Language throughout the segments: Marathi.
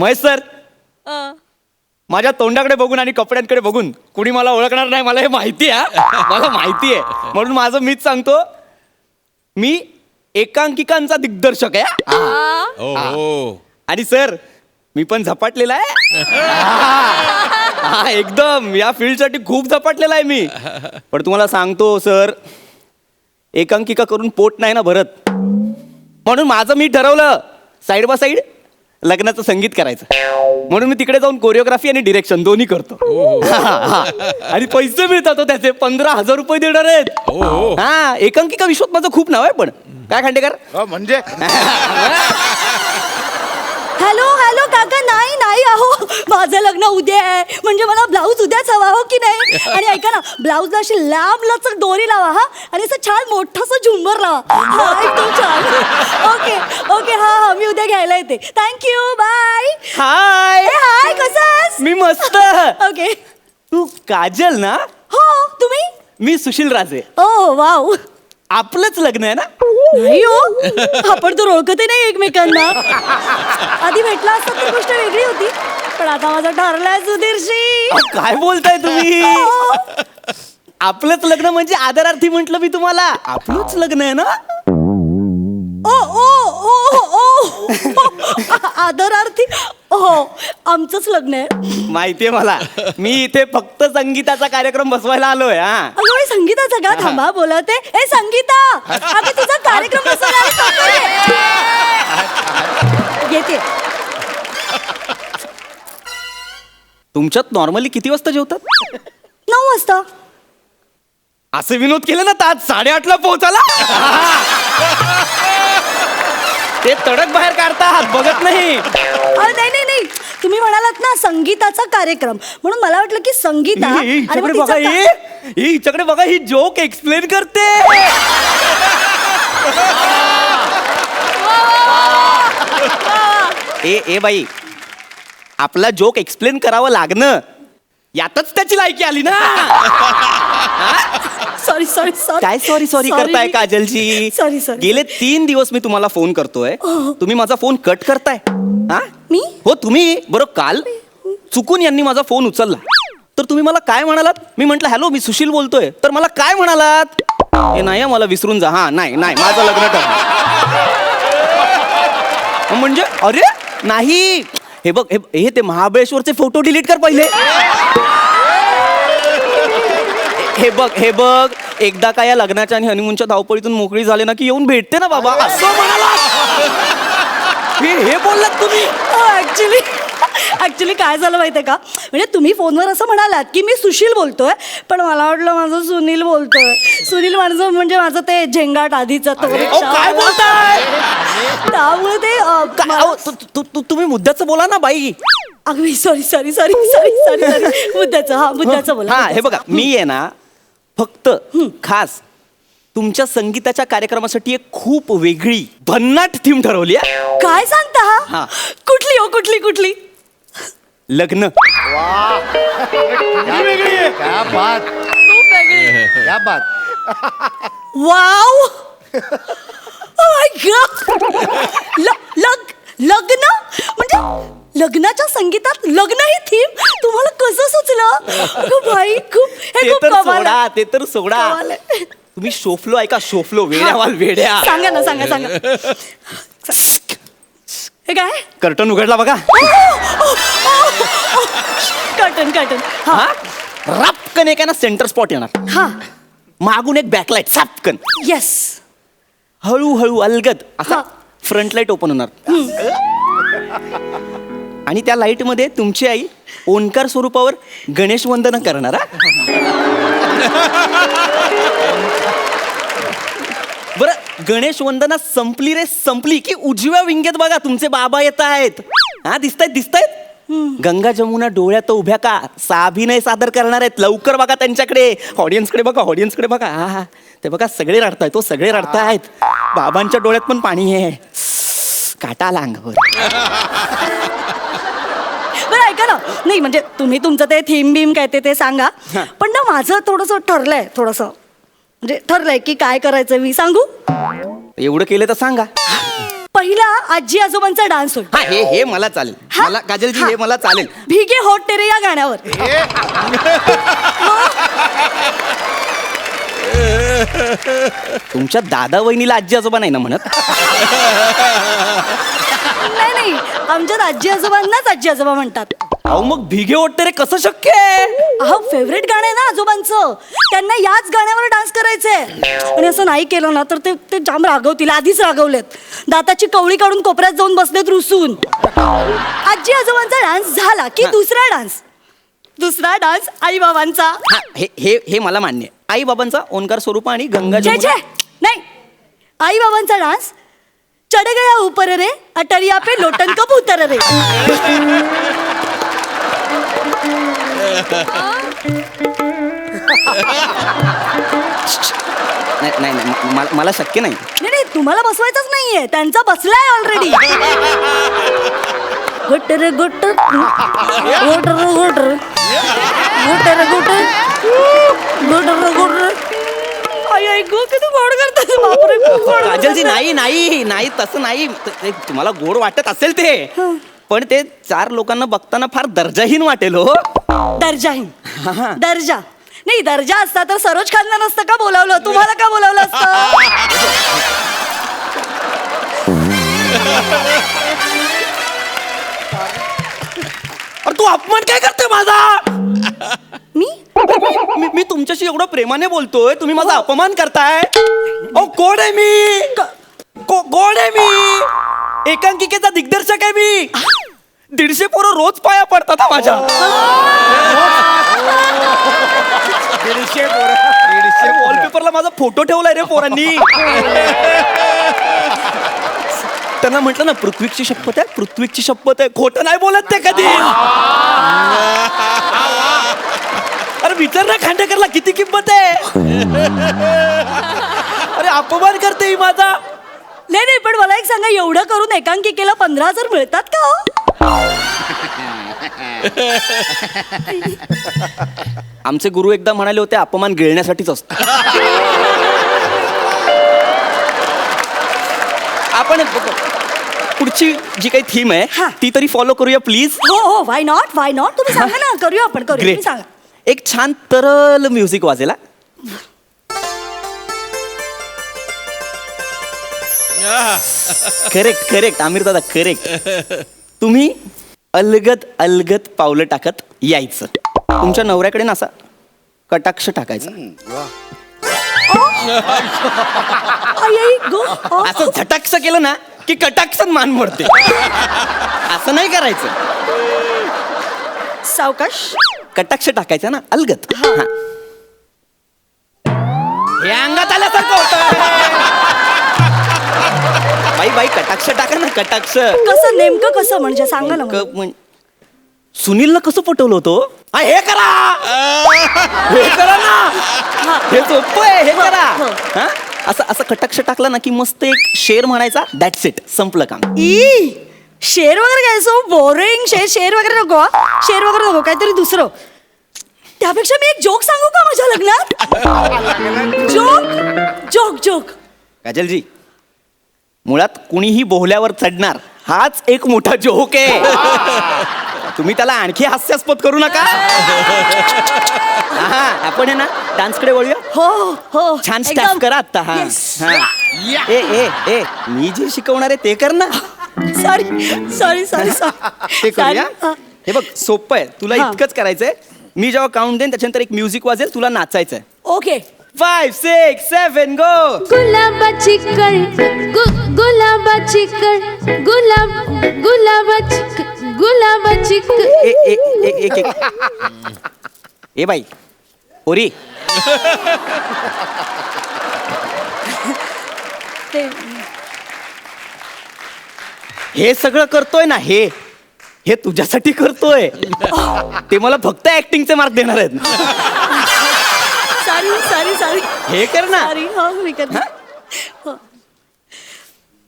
महेश सर. अं, माझ्या तोंडाकडे बघून आणि कपड्यांकडे बघून कुणी मला ओळखणार नाही मला हे माहिती आहे मला माहिती आहे. म्हणून माझं मीच सांगतो. मी एकांकिकांचा दिग्दर्शक आहे आ, हो हो. आणि सर मी पण झपाटलेला आहे. हा, हा, एकदम. या फील्डसाठी खूप झपाटलेला आहे मी. पण तुम्हाला सांगतो सर एकांकिका करून पोट नाही ना भरत. म्हणून माझं मी ठरवलं साईड बाय साईड लग्नाचं संगीत करायचं. म्हणून मी तिकडे जाऊन कोरिओग्राफी आणि डिरेक्शन दोन्ही करतो. हा, हा. आणि पैसे मिळतात हो त्याचे. पंधरा हजार रुपये देणार आहेत. हो, हो. हा एकांकिका विश्वात माझं खूप नाव आहे पण. काय खांडेकर? म्हणजे? हॅलो हॅलो काका नाही नाही अहो माझं लग्न उद्या आहे. म्हणजे मला ब्लाऊज उद्याच हवा हो की नाही? आणि ऐका ना ब्लाऊजला अशी लांब लचक दोरी लावा हा. आणि असं छान मोठंसं झुंबर लावा. हा एकदम छान. ओके ओके हा हा मी उद्या घ्यायला येते. थँक्यू बाय हाय हाय कसं मी मस्त. ओके तू काजल ना? हो तुम्ही? मी सुशील राजे. ओ वाव आपलंच लग्न आहे ना? नाही हो. आपण तर ओळखतही नाही एकमेकांना. आधी भेटला असता तर गोष्ट वेगळी होती पण आता माझं ठरलंय सुधीरशी. काय बोलताय तुम्ही? आपलंच लग्न म्हणजे आदरार्थी म्हंटल मी तुम्हाला. आपलंच लग्न आहे ना? ओ ओ ओ ओ. आदरार्थी हो आमचंच लग्न आहे. माहितीये मला. मी इथे फक्त संगीताचा कार्यक्रम बसवायला आलोय हा. अगं संगीताचा का थांबा बोलवते. ए संगीता अगं तुझा कार्यक्रम बसवला येते. तुमच्यात नॉर्मली किती वाजता जेवतात? नऊ वाजता. असे विनोद केले ना तर आज साडेआठला पोहोचाला. ते तडक बाहेर काढतात बघत नाही. अरे नाही नाही नाही. तुम्ही म्हणालात ना संगीताचा कार्यक्रम. म्हणून मला वाटलं की संगीता ही- ही आणि मग हिच्याकडे बघा तिचा ही. का- ही हिच्याकडे बघा ही जोक एक्सप्लेन करते. ए ए बाई. आपला जोक एक्सप्लेन करावं लागणं. यातच त्याची लायकी आली ना. सॉरी सॉरी सॉरी काय सॉरी सॉरी करताय काजलजी? सॉरी सॉरी गेले तीन दिवस मी तुम्हाला फोन करतोय. हो. तुम्ही माझा फोन कट करताय. हा? मी? हो तुम्ही? बरं काल चुकून यांनी माझा फोन उचलला. तर तुम्ही मला काय म्हणालात? मी म्हंटल हॅलो मी सुशील बोलतोय. तर मला काय म्हणालात? हे नाही हं, मला विसरून जा. हा नाही नाही माझं लग्न ठरलं म्हणजे अरे नाही. हे बघ हे हे ते महाबळेश्वरचे फोटो डिलीट कर पहिले. हे बघ हे बघ. एकदा का या लग्नाच्या आणि हनीमूनच्या धावपळीतून मोकळी झाले ना की येऊन भेटते ना बाबा? असं म्हणाला. हे हे बोललात तुम्ही? ऍक्च्युली ऍक्च्युली काय झालं माहितीये का? म्हणजे तुम्ही फोनवर असं म्हणालात की मी सुशील बोलतोय पण मला वाटलं माझं सुनील बोलतोय. सुनील माझं म्हणजे माझं ते झेंगाट आधीचं तो. काय बोलताय? त्यामुळे ते काय तुम्ही मुद्द्याचं बोला ना बाई. अगदी sorry sorry sorry sorry sorry sorry मुद्द्याचं हा मुद्द्याचं बोला हा हे बघा मी आहे ना फक्त खास तुमच्या संगीताच्या कार्यक्रमासाठी एक खूप वेगळी भन्नाट थीम ठरवली आहे. काय सांगता? हा. हा कुठली हो कुठली कुठली? लग्न. क्या बात. क्या बात. वाव. माय गॉड लग लग्न? म्हणजे लग्नाच्या संगीतात लग्न ही थीम अगं बाई खूप हे ते खूप तर कमाल सोडा आहे. ते तर सोडा. कमाल आहे. तुम्ही शोफलो ऐका शोफलो वेड्यावाल वेड्या. सांगा ना सांगा सांगा. हे काय? कर्टन उघडला बघा. कटन कटन हा. हा? रापकन एका सेंटर स्पॉट येणार. हा. मागून एक बॅकलाईट सापकन. येस हळूहळू अलगद. असा हा. फ्रंट लाइट ओपन होणार. आणि त्या लाइटमध्ये तुमची आई ओंकार स्वरूपावर गणेश वंदन करणार हा? बरं गणेश वंदना संपली रे संपली की उजव्या विंगेत बघा तुमचे बाबा येत आहेत. हा दिसतायत दिसतायत? गंगा जमुना डोळ्यात उभ्या का? साभिनय सादर करणार आहेत. लवकर बघा त्यांच्याकडे. ऑडियन्सकडे बघा ऑडियन्सकडे बघा. हा हा. ते बघा सगळे रडतायत तो सगळे रडतायत. बाबांच्या डोळ्यात पण पाणी आहे. काटा अंगावर बरं ऐका ना. नाही म्हणजे तुम्ही तुमचं ते थीम बीम काय ते ते सांगा. पण ना माझं थोडंसं ठरलंय थोडंसं. म्हणजे ठरलंय की काय करायचं मी सांगू? एवढं केलं तर सांगा. पहिला आजी आजोबांचा डान्स होईल. हा हे हे मला चालेल. हा? मला काजलजी हा. हे. मला चालेल. भिगे होट तेरे या गाण्यावर. तुमच्या दादा वहिनीला आजी आजोबा नाही ना म्हणत? नाही नाही. आमच्यात आजी आजोबांनाच आजी आजोबा म्हणतात. अहो मग भिगे ओटते रे कसं शक्य आहे? अहो फेवरेट गाणं आहे ना आजोबांचं. त्यांना याच गाण्यावर डान्स करायचंय. आणि असं नाही केलं ना तर ते ते जाम रागवतील आधीच रागवलेत. दाताची कवळी काढून कोपऱ्यात जाऊन बसलेत रुसून. आजी आजोबांचा डान्स झाला की दुसरा डान्स दुसरा डान्स आई बाबांचा हा हे हे हे मला मान्य आहे. आई बाबांचा ओंकार स्वरूप आणि गंगा नाही. आई बाबांचा डान्स चढ गया ऊपर रे अटरिया पे लोटन कबूतर रे. नाही नाही नाही, म- मला- मला शक्य नाही. नाही नाही तुम्हाला बसवायचंच नाहीये त्यांचा बसलाय ऑलरेडी गुटर गुटर गुटर गुटर. गुटर गुटर. गुटर गुटर. काजलजी. नाही नाही नाही तसं नाही. त- ते तुम्हाला गोड वाटत असेल ते. पण ते चार लोकांना बघताना फार दर्जाहीन वाटेल हो. दर्जाहीन. दर्जा. नाही दर्जा असता तर सरोज खानला नसतं का बोलावलं? तुम्हाला का बोलावलं असतं? अरे तू अपमान काय करते माझा? मी? मी मी तुमच्याशी एवढं प्रेमाने बोलतोय तुम्ही माझा अपमान करताय? ओ कोण आहे मी? को- कोण आहे मी? एकांकिकेचा दिग्दर्शक आहे मी. दीडशे पोरं रोज पाया पडतात हा माझ्या. दीडशे पोरं. दीडशे वॉलपेपरला माझा फोटो ठेवलाय रे पोरांनी. त्यांना म्हटलं ना पृथ्वीची शपथ आहे पृथ्वीची शपथ आहे. खोटं नाही बोलत ते कधी. विचार ना खांडेकरला किती किंमत आहे? अरे अपमान करते ही माझा. नाही नाही पण मला एक सांगा एवढं करून एकांकिकेला पंधरा हजार मिळतात का हो? आमचे गुरु एकदा म्हणाले होते अपमान गिळण्यासाठीच असतो. आपण पुढची जी काही थीम आहे हा. ती तरी फॉलो करूया प्लीज हो हो वाय नॉट वाय नॉट तुम्ही सांगा ना करूया आपण करूया तुम्ही सांगा. एक छान तरल म्युझिक वाजेला करेक्ट करेक्ट आमिर दादा करेक्ट तुम्ही अलगद अलगद पावलं टाकत यायचं. तुमच्या नवऱ्याकडे ना असा कटाक्ष टाकायचा. असं झटाक्ष केलं ना की कटाक्ष मान मोडते. असं नाही करायचं. सावकाश. कटाक्ष टाकायचा ना अलगत हा. हे. अंगात आल्यासारखं होतं बाई बाई कटाक्ष टाका ना कटाक्ष. कसं नेमकं कसं म्हणजे? सांगा ना मला. क- म्हण- सुनीलला कसं पटवलं होतं? हा, हे करा. हे करा ना. हे. सोपं आहे हे करा. हो. असं असं कटाक्ष टाकला ना की मस्त एक शेर म्हणायचा दॅट्स इट संपलं काम. ई! शेर वगैरे काय? सो बोरिंग शेर शेर वगैरे नको हा. शेर वगैरे नको. काहीतरी दुसरं. त्यापेक्षा मी एक जोक सांगू का माझ्या लग्नात? जोक जोक जोक काजलजी मुळात कुणीही बोहल्यावर चढणार हाच एक मोठा जोक आहे. तुम्ही त्याला आणखी हास्यास्पद करू नका. हा आपण आहे ना डान्सकडे वळूया? हो हो छान एकदम. स्टॅप करा आता हा. Yes. हा. ए ए ए मी जे शिकवणार आहे ते कर ना. सॉरी सॉरी सॉरी ते करूया? हे. बघ सोपं आहे. तुला हा. इतकंच करायचंय. मी जेव्हा काउंट देईन त्याच्यानंतर एक म्युझिक वाजेल तुला नाचायचंय. Okay five six seven go गुलाबाची कळ गु गुलाबाची कळ गुलाब गुलाबाची क- गुलाबाची ए ए ए एक एक. ए बाई. ओरी. ते हे सगळं करतोय ना हे? हे तुझ्यासाठी करतोय. ते मला फक्त ऍक्टिंगचे मार्क देणार आहेत सॉरी सॉरी सॉरी हे कर ना. सॉरी हो मी करते हो.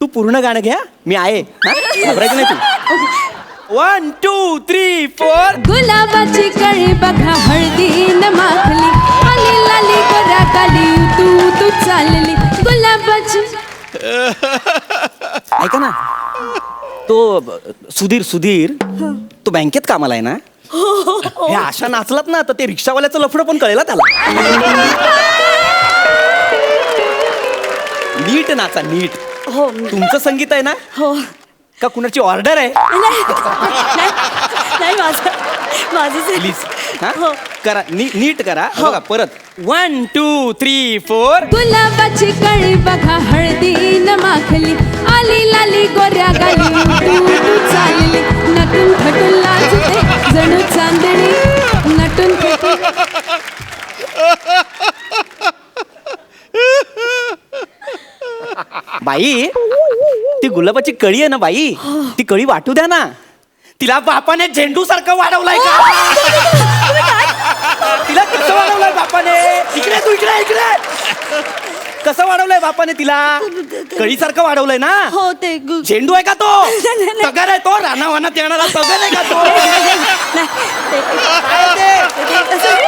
तू पूर्ण गाणं घ्या. मी आहे. हा? घाबरायचं नाही तू. वन टू थ्री फोर गुलाबाची कळी बघा हळदीन माखली. आली लाली गोरा काली तू तू चालली. गुलाबाची ऐका ना. तो सुधीर सुधीर तो बँकेत कामाला आहे ना? हे अशा नाचलात ना तर ते रिक्षावाल्याचं लफडं पण कळेल हा त्याला. नीट नाचा नीट. हो. तुमचं संगीत आहे ना? हो. का कुणाची ऑर्डर आहे? नाही नाही, नाही माझं माझं प्लीज हा? हो. करा नी- नीट करा. बघा परत. One two three four. गुलाबाची कळी बघा हळदी न माखली. आली लाली गोऱ्या गाली. तू चालली नटून खटून लाजते जणू चांदणी नटून बाई ती गुलाबाची कळी आहे ना बाई? ती कळी वाटू द्या ना. तिला बापाने झेंडू सारखं वाढवलाय का? तिला कसं वाढवलंय बापाने? इकडे तू इकडे इकडे कसं वाढवलंय बापाने तिला? कळी सारखं वाढवलंय ना? हो ते गु- झेंडू आहे का तो. तगर आहे तो? राणा वानात येणारा तगर आहे का तो? काय आहे ते? ते? असं-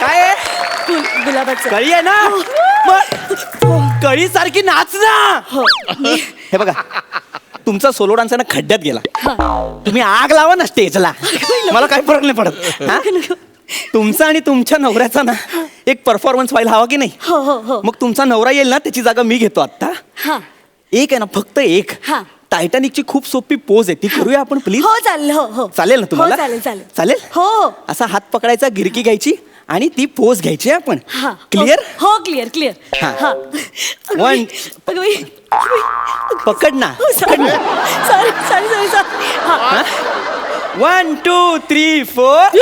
काय आहे? गुल- गुलाबाचं. कळी आहे ना? मग कळी सारखी नाच ना! हो. हे बघा तुमचा सोलो डान्स आहे ना खड्ड्यात गेला. तुम्ही आग लावा ना स्टेजला. मला काही फरक नाही पडत. हा? तुमचा आणि तुमच्या नवऱ्याचा ना एक परफॉर्मन्स व्हायला हवा की नाही? हो हो हो. मग तुमचा नवरा येईल ना त्याची जागा मी घेतो आता हा. एक आहे ना फक्त एक. हा. टायटॅनिकची खूप सोपी पोज आहे. ती करूया आपण प्लीज हो चालेल हो हो. चालेल ना तुम्हाला? हो, चालेल चालेल. चालेल? हो असा हात पकडायचा गिरकी घ्यायची आणि ती पोज घ्यायची आपण. हा. क्लिअर हो क्लिअर क्लिअर हा. हा. One. पकड ना सॉरी सॉरी सॉरी सॉरी हा? वन टू थ्री फोर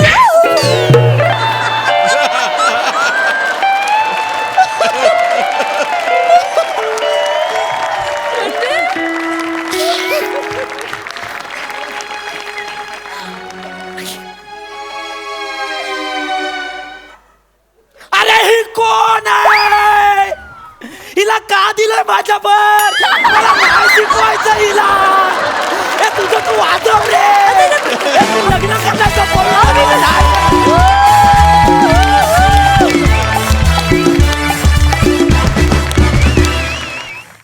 अरे ही कोण आहे? हिला का दिलंय माझ्यावर मला काय शिकवायचं हिला. ए तुझं तू वाजव रे. That's a tonight.